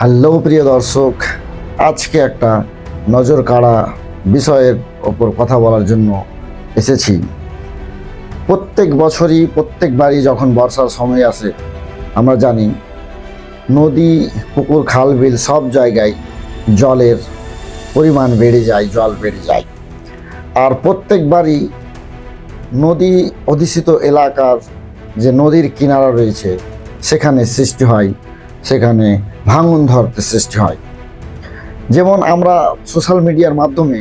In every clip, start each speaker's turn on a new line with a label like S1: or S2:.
S1: Hello প্রিয় দর্শক, আজকে একটা নজর কাড়া বিষয়ের ওপর কথা বলার জন্য এসেছি। প্রত্যেক বছরই, প্রত্যেকবারই যখন বর্ষার সময় আসে, আমরা জানি নদী, পুকুর, খাল, বিল সব জায়গায় জলের পরিমাণ বেড়ে যায়, জল বেড়ে যায়। আর প্রত্যেকবারই নদী অধিষ্ঠিত এলাকার যে নদীর কিনারা রয়েছে, সেখানে সৃষ্টি হয়, সেখানে ভাঙন ধরতে সৃষ্টি হয়। যেমন আমরা সোশ্যাল মিডিয়ার মাধ্যমে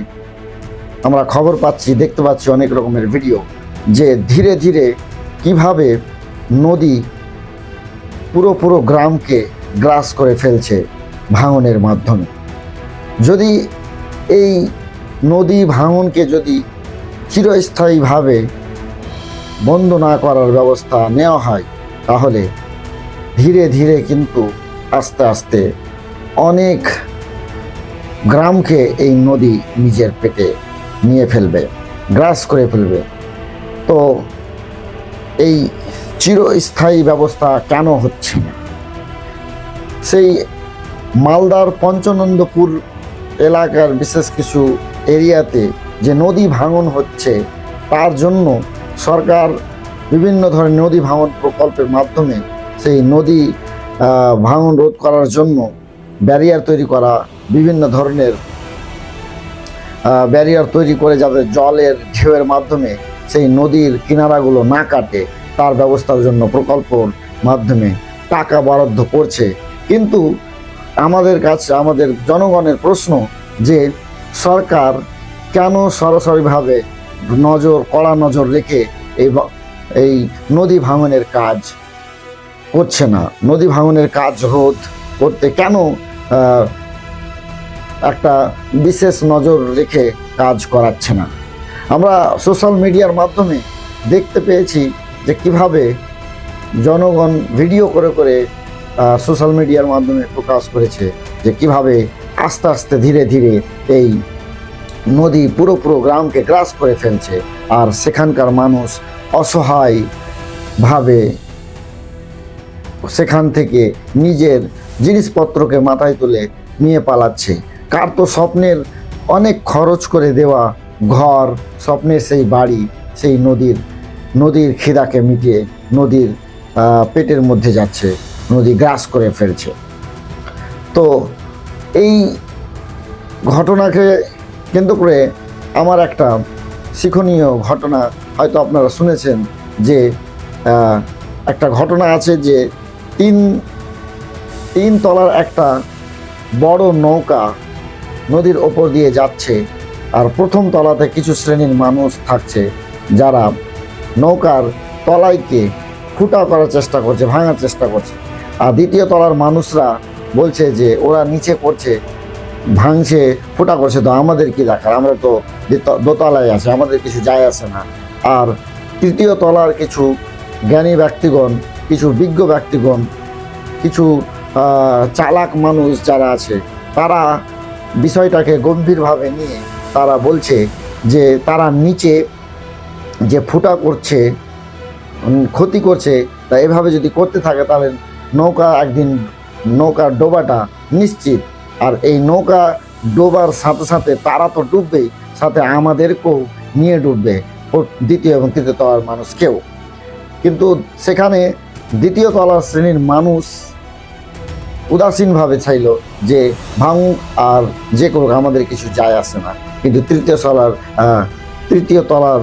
S1: আমরা খবর পাচ্ছি, দেখতে পাচ্ছি অনেক রকমের ভিডিও যে ধীরে ধীরে কীভাবে নদী পুরো পুরো গ্রামকে গ্রাস করে ফেলছে ভাঙনের মাধ্যমে। যদি এই নদী ভাঙনকে যদি চিরস্থায়ীভাবে বন্ধ না করার ব্যবস্থা নেওয়া হয়, তাহলে ধীরে ধীরে কিন্তু আস্তে আস্তে অনেক গ্রামকে এই নদী নিজের পেটে নিয়ে ফেলবে, গ্রাস করে ফেলবে। তো এই চিরস্থায়ী ব্যবস্থা কেন হচ্ছে না? সেই মালদার পঞ্চনন্দপুর এলাকার বিশেষ কিছু এরিয়াতে যে নদী ভাঙন হচ্ছে, তার জন্য সরকার বিভিন্ন ধরনের নদী ভাঙন প্রকল্পের মাধ্যমে সেই নদী ভাঙন রোধ করার জন্য ব্যারিয়ার তৈরি করা, বিভিন্ন ধরনের ব্যারিয়ার তৈরি করে যাতে জলের ঢেউয়ের মাধ্যমে সেই নদীর কিনারাগুলো না কাটে, তার ব্যবস্থার জন্য প্রকল্পর মাধ্যমে টাকা বরাদ্দ করছে। কিন্তু আমাদের কাছে, আমাদের জনগণের প্রশ্ন যে সরকার কেন সরাসরিভাবে নজর, কড়া নজর রেখে এই এই নদী ভাঙনের কাজ করছে না। নদী ভাঙনের কাজ রোধ করতে কেন একটা বিশেষ নজর রেখে কাজ করাচ্ছে না? আমরা সোশ্যাল মিডিয়ার মাধ্যমে দেখতে পেয়েছি যে কীভাবে জনগণ ভিডিও করে করে সোশ্যাল মিডিয়ার মাধ্যমে প্রকাশ করেছে যে কীভাবে আস্তে আস্তে ধীরে ধীরে এই নদী পুরো পুরো গ্রামকে গ্রাস করে ফেলছে। আর সেখানকার মানুষ অসহায়ভাবে সেখান থেকে নিজের জিনিসপত্রকে মাথায় তুলে নিয়ে পালাচ্ছে। কার তো স্বপ্নের অনেক খরচ করে দেওয়া ঘর, স্বপ্নের সেই বাড়ি, সেই নদীর নদীর খিদাকে মিটিয়ে নদীর পেটের মধ্যে যাচ্ছে, নদী গ্রাস করে ফেলছে। তো এই ঘটনাকে কেন্দ্র করে আমার একটা শিক্ষণীয় ঘটনা হয়তো আপনারা শুনেছেন যে একটা ঘটনা আছে যে তিন তিন তলার একটা বড় নৌকা নদীর ওপর দিয়ে যাচ্ছে আর প্রথম তলাতে কিছু শ্রেণির মানুষ থাকছে যারা নৌকার তলাইকে ফুটা করার চেষ্টা করছে, ভাঙার চেষ্টা করছে। আর দ্বিতীয় তলার মানুষরা বলছে যে ওরা নিচে করছে ভাঙছে ফুটা করছে, তো আমাদের কি দেখার আমরা তো দোতলায় আছে, আমাদের কিছু যায় আসে না। আর তৃতীয় তলার কিছু জ্ঞানী ব্যক্তিগণ কিছু বিজ্ঞ ব্যক্তিগণ, কিছু চালাক মানুষ যারা আছে, তারা বিষয়টাকে গম্ভীরভাবে নিয়ে তারা বলছে যে তারা নিচে যে ফুটা করছে ক্ষতি করছে, তা এভাবে যদি করতে থাকে তাহলে নৌকা একদিন, নৌকার ডোবাটা নিশ্চিত। আর এই নৌকা ডোবার সাথে সাথে তারা তো ডুববেই সাথে আমাদেরকেও নিয়ে ডুববে দ্বিতীয় এবং তৃতীয় তলার মানুষকেও। কিন্তু সেখানে দ্বিতীয় তলার শ্রেণির মানুষ উদাসীনভাবে চাইলো যে ভাঙুক আর যে করুক, আমাদের কিছু যায় আসে না। কিন্তু তৃতীয় তলার তৃতীয় তলার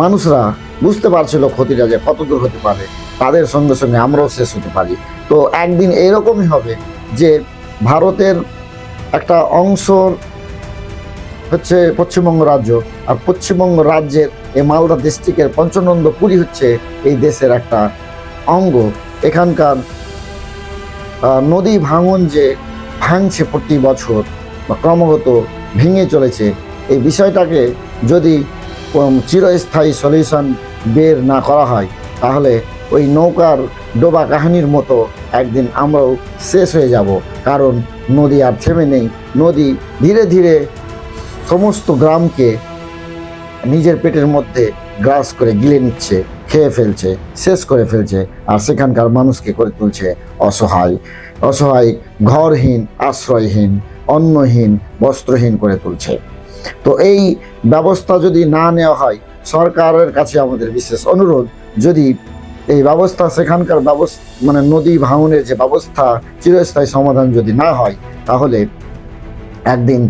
S1: মানুষরা বুঝতে পারছিল ক্ষতিটা যে কত দূর হতে পারে। তাদের সঙ্গে সঙ্গে আমরাও শেষ হতে পারি। তো একদিন এরকমই হবে যে ভারতের একটা অংশ হচ্ছে পশ্চিমবঙ্গ রাজ্য, আর পশ্চিমবঙ্গ রাজ্যের এই মালদা ডিস্ট্রিক্টের পঞ্চনন্দপুরি হচ্ছে এই দেশের একটা অঙ্গ। এখানকার নদী ভাঙন যে ভাঙছে প্রতি বছর বা ক্রমাগত ভেঙে চলেছে, এই বিষয়টাকে যদি চিরস্থায়ী সলিউশন বের না করা হয়, তাহলে ওই নৌকার ডোবা কাহিনীর মতো একদিন আমরাও শেষ হয়ে যাব। কারণ নদী আর থেমে নেই। নদী ধীরে ধীরে সমস্ত গ্রামকে নিজের পেটের মধ্যে গ্রাস করে গিলে নিচ্ছে, খেয়ে ফেলছে, শেষ করে ফেলছে, আর সেখানকার মানুষকে করে তুলছে অসহায়। অসহায়, ঘরহীন, আশ্রয়হীন, অন্নহীন, বস্ত্রহীন করে তুলছে। তো এই ব্যবস্থা যদি না নেওয়া হয়, সরকারের কাছে আমাদের বিশেষ অনুরোধ, যদি এই ব্যবস্থা, সেখানকার ব্যবস্থা মানে নদী ভাঙনের যে ব্যবস্থা, চিরস্থায়ী সমাধান যদি না হয়, তাহলে একদিন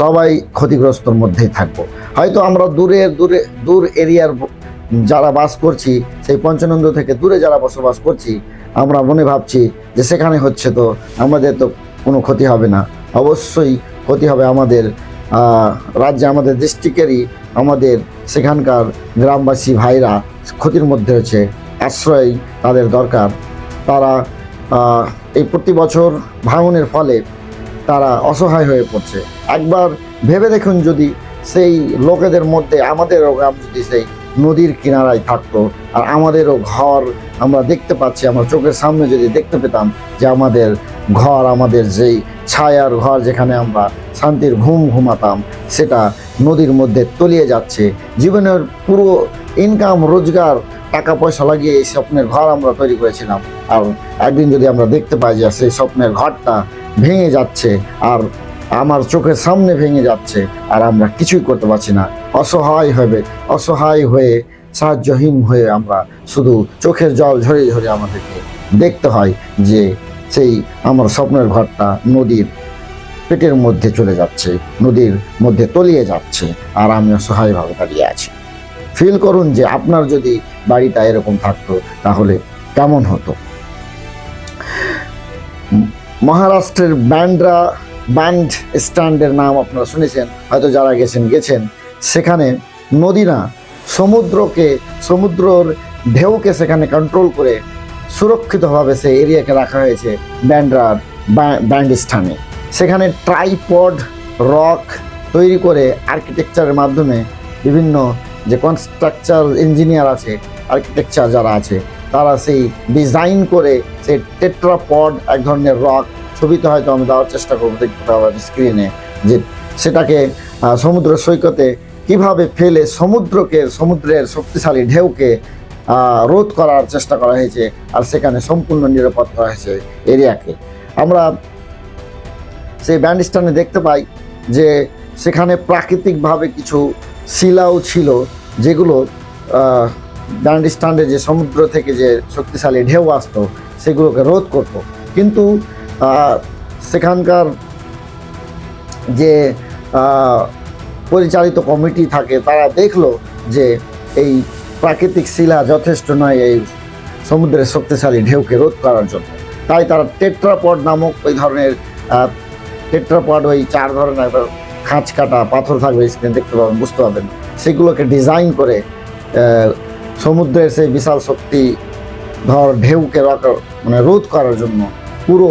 S1: সবাই ক্ষতিগ্রস্তর মধ্যেই থাকব। হয়তো আমরা দূরের দূরে, দূর এরিয়ার যারা বাস করছি, সেই পঞ্চনন্দ থেকে দূরে যারা বসবাস করছি, আমরা মনে ভাবছি যে সেখানে হচ্ছে তো আমাদের তো কোনো ক্ষতি হবে না। অবশ্যই ক্ষতি হবে আমাদের রাজ্যে আমাদের ডিস্ট্রিক্টেরই আমাদের সেখানকার গ্রামবাসী ভাইরা ক্ষতির মধ্যে হচ্ছে আশ্রয় তাদের দরকার। তারা এই প্রতি বছর ভাঙনের ফলে তারা অসহায় হয়ে পড়ছে। একবার ভেবে দেখুন যদি সেই লোকেদের মধ্যে আমাদেরও গ্রাম যদি সেই নদীর কিনারায় থাকতো, আর আমাদেরও ঘর আমরা দেখতে পাচ্ছি, আমরা চোখের সামনে যদি দেখতে পেতাম যে আমাদের ঘর, আমাদের যেই ছায়ার ঘর যেখানে আমরা শান্তির ঘুম ঘুমাতাম, সেটা নদীর মধ্যে তলিয়ে যাচ্ছে। জীবনের পুরো ইনকাম রোজগার টাকা পয়সা লাগিয়ে এই স্বপ্নের ঘর আমরা তৈরি করেছিলাম। আর একদিন যদি আমরা দেখতে পাই যে সেই স্বপ্নের ঘরটা ভেঙে যাচ্ছে আর আমার চোখের সামনে ভেঙে যাচ্ছে আর আমরা কিছুই করতে পারছি না, অসহায় হবে অসহায় হয়ে, সাহায্যহীন হয়ে আমরা শুধু চোখের জল ঝরে ঝরে আমাদেরকে দেখতে হয় যে সেই আমার স্বপ্নের ঘরটা নদীর পেটের মধ্যে চলে যাচ্ছে, নদীর মধ্যে তলিয়ে যাচ্ছে আর আমি অসহায়ভাবে দাঁড়িয়ে আছি। ফিল করুন যে আপনার যদি বাড়িটা এরকম থাকতো, তাহলে কেমন হতো? মহারাষ্ট্রের ব্যান্ডরা, ব্যান্ড স্ট্যান্ডের নাম আপনারা শুনেছেন, হয়তো যারা গেছেন গেছেন। সেখানে নদী না সমুদ্রকে, সমুদ্রর ঢেউকে সেখানে কন্ট্রোল করে সুরক্ষিতভাবে সেই এরিয়াকে রাখা হয়েছে ব্যান্ড্রার ব্যান্ড স্থানে। সেখানে ট্রাইপড রক তৈরি করে আর্কিটেকচারের মাধ্যমে বিভিন্ন যে কনস্ট্রাকচার ইঞ্জিনিয়ার আছে আর্কিটেকচার যারা আছে, তারা সেই ডিজাইন করে সেই টেট্রাপড এক ধরনের রক ছবিতে হয়তো আমি দেওয়ার চেষ্টা করব দেখতে পাবো স্ক্রিনে যে সেটাকে সমুদ্র সৈকতে কীভাবে ফেলে সমুদ্রকে, সমুদ্রের শক্তিশালী ঢেউকে রোধ করার চেষ্টা করা হয়েছে আর সেখানে সম্পূর্ণ নিরাপদ করা হয়েছে এরিয়াকে। আমরা সেই ব্যান্ড ব্যান্ডস্ট্যান্ডে দেখতে পাই যে সেখানে প্রাকৃতিকভাবে কিছু শিলাও ছিল, যেগুলো ব্যান্ডস্ট্যান্ডে যে সমুদ্র থেকে যে শক্তিশালী ঢেউ আসতো, সেগুলোকে রোধ করতো। কিন্তু সেখানকার যে পরিচালিত কমিটি থাকে, তারা দেখল যে এই প্রাকৃতিক শিলা যথেষ্ট নয় এই সমুদ্রের শক্তিশালী ঢেউকে রোধ করার জন্য। তাই তারা টেট্রাপড নামক ওই ধরনের টেট্রাপড ওই চার ধরনের খাঁচ কাটা, পাথর থাকবে স্ক্রিন দেখতে পাবেন, বুঝতে পারবেন। সেগুলোকে ডিজাইন করে সমুদ্রের সেই বিশাল শক্তি, ধর, ঢেউকে মানে রোধ করার জন্য পুরো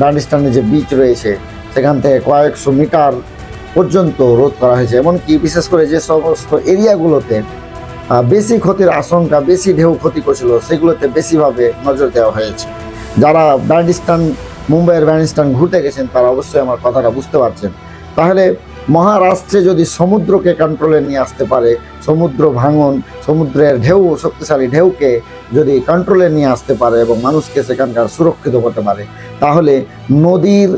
S1: ব্যান্ডস্ট্যান্ডে যে বিচ রয়েছে, সেখান থেকে কয়েকশো মিটার পর্যন্ত রোধ করা হয়েছে। এমনকি বিশেষ করে যে সমস্ত এরিয়াগুলোতে বেশি ক্ষতির আশঙ্কা, বেশি ঢেউ ক্ষতি করছিল, সেগুলোতে বেশিভাবে নজর দেওয়া হয়েছে। যারা ব্যান্ডিস্টান মুম্বাইয়ের ব্যান্ডিস্টান ঘুরতে গেছেন, তারা অবশ্যই আমার কথাটা বুঝতে পারছেন। তাহলে মহারাষ্ট্রে যদি সমুদ্রকে কন্ট্রোলে নিয়ে আসতে পারে, সমুদ্র ভাঙন, সমুদ্রের ঢেউ, শক্তিশালী ঢেউকে যদি কন্ট্রোলে নিয়ে আসতে পারে এবং মানুষকে সেখানকার সুরক্ষিত করতে পারে, তাহলে নদীর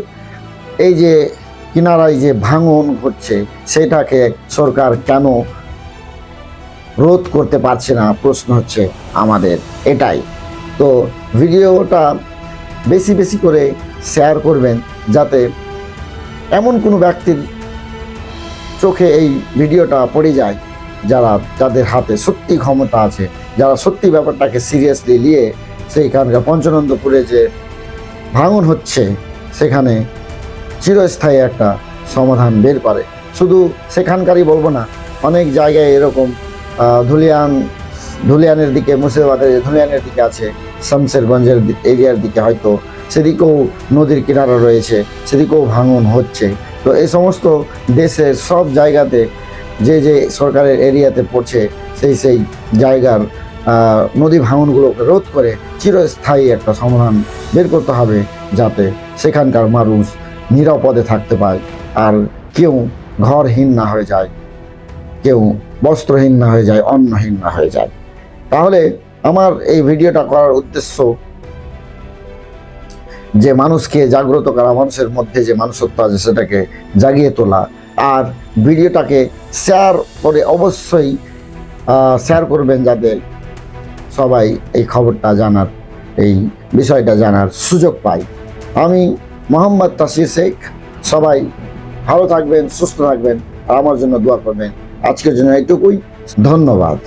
S1: এই যে কিনারায় যে ভাঙন ঘটছে, সেটাকে সরকার কেন রোধ করতে পারছে না? প্রশ্ন হচ্ছে আমাদের এটাই। তো ভিডিওটা বেশি বেশি করে শেয়ার করবেন যাতে এমন কোনো ব্যক্তির চোখে এই ভিডিওটা পড়ে যায় যারা যাদের হাতে সত্যি ক্ষমতা আছে, যারা সত্যি ব্যাপারটাকে সিরিয়াসলি নিয়ে সেইখানকার পঞ্চনন্দপুরে যে ভাঙন হচ্ছে, সেখানে চিরস্থায়ী একটা সমাধান বের করে শুধু সেখানকারই বলব না, অনেক জায়গায় এরকম ধুলিয়ান, ধুলিয়ানের দিকে, মুর্শিদাবাদের ধুলিয়ানের দিকে আছে শামসেরগঞ্জের এরিয়ার দিকে হয়তো, সেদিকেও নদীর কিনারা রয়েছে, সেদিকেও ভাঙন হচ্ছে। তো এই সমস্ত দেশের সব জায়গাতে যে যে সরকারের এরিয়াতে পড়ছে, সেই সেই জায়গার নদী ভাঙনগুলোকে রোধ করে চিরস্থায়ী একটা সমাধান বের করতে হবে যাতে সেখানকার মানুষ নিরাপদে থাকতে পায় আর কেউ ঘরহীন না হয়ে যায়, কেউ বস্ত্রহীন না হয়ে যায়, অন্নহীন না হয়ে যায়। তাহলে আমার এই ভিডিওটা করার উদ্দেশ্য যে মানুষকে জাগ্রত করা, মানুষের মধ্যে যে মানুষত্ব আছে সেটাকে জাগিয়ে তোলা। আর ভিডিওটাকে শেয়ার করে অবশ্যই শেয়ার করবেন যাতে সবাই এই খবরটা জানার, এই বিষয়টা জানার সুযোগ পায়। আমি মোহাম্মদ তাসির শেখ। সবাই ভালো থাকবেন, সুস্থ থাকবেন, আর আমার জন্য দোয়া করবেন। আজকের জন্য এইটুকুই। ধন্যবাদ।